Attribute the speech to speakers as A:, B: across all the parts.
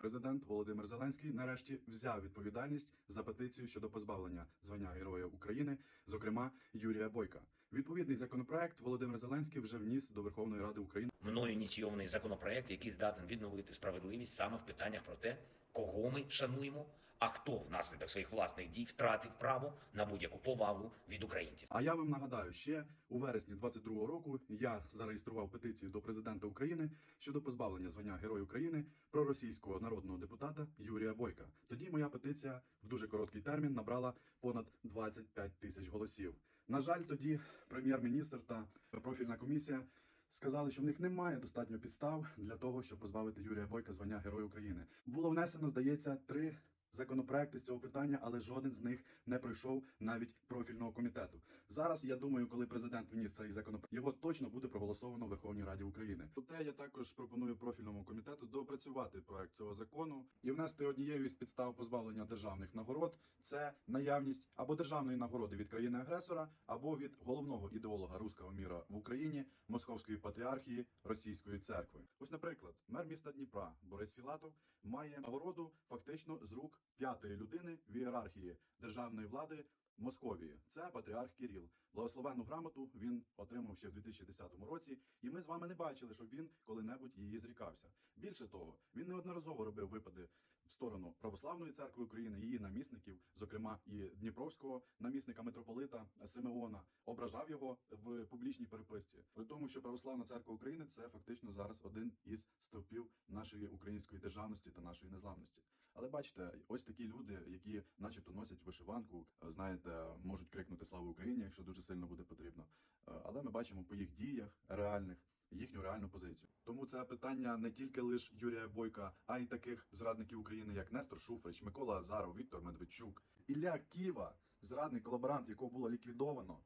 A: Президент Володимир Зеленський нарешті взяв відповідальність за петицію щодо позбавлення звання Героя України, зокрема Юрія Бойка. Відповідний законопроект Володимир Зеленський вже вніс до Верховної Ради України.
B: мною ініційований законопроект, який здатен відновити справедливість саме в питаннях про те, кого ми шануємо, а хто внаслідок своїх власних дій втратив право на будь-яку повагу від українців.
A: А я вам нагадаю, ще у вересні 22-го року я зареєстрував петицію до президента України щодо позбавлення звання Герой України про російського народного депутата Юрія Бойка. Тоді моя петиція в дуже короткий термін набрала понад 25 тисяч голосів. На жаль, тоді прем'єр-міністр та профільна комісія. Сказали, що в них немає достатньо підстав для того, щоб позбавити Юрія Бойка звання Героя України. Було внесено, здається, три законопроекти з цього питання, але жоден з них не пройшов навіть профільного комітету. Зараз я думаю, коли президент вніс цей законопроект, його точно буде проголосовано в Верховній Раді України. Проте я також пропоную профільному комітету доопрацювати проект цього закону і внести однією із підстав позбавлення державних нагород це наявність або державної нагороди від країни-агресора, або від головного ідеолога руського міра в Україні Московської патріархії Російської церкви. Ось, наприклад, мер міста Дніпра Борис Філатов має нагороду фактично з рук п'ятої людини в ієрархії державної влади Московії. Це патріарх Кіріл. Благословенну грамоту він отримав ще в 2010 році, і ми з вами не бачили, щоб він коли-небудь її зрікався. Більше того, він неодноразово робив випади в сторону православної церкви України, її намісників, зокрема і Дніпровського намісника митрополита Симеона, ображав його в публічній переписці. При тому, що православна церква України це фактично зараз один із стовпів нашої української державності та нашої незламності. Але бачите, ось такі люди, які, начебто, носять вишиванку, е, знаєте, можуть крикнути славу Україні, якщо дуже сильно буде потрібно. Е, Але ми бачимо по їх діях реальних. Їхню реальну позицію. Тому це питання не тільки лише Юрія Бойка, а й таких зрадників України, як Нестор Шуфрич, Микола Азаров, Віктор Медведчук, Ілля Ківа, зрадник колаборант, якого було ліквідовано,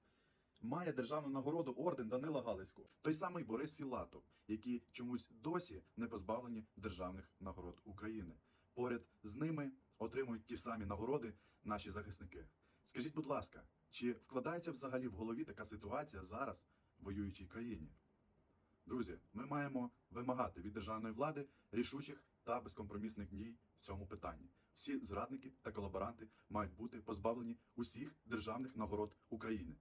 A: має державну нагороду орден Данила Галицького. Той самий Борис Філатов, які чомусь досі не позбавлені державних нагород України. Поряд з ними отримують ті самі нагороди наші захисники. Скажіть, будь ласка, чи вкладається взагалі в голові така ситуація зараз в воюючій країні? Друзі, ми маємо вимагати від державної влади рішучих та безкомпромісних дій в цьому питанні. Всі зрадники та колаборанти мають бути позбавлені усіх державних нагород України.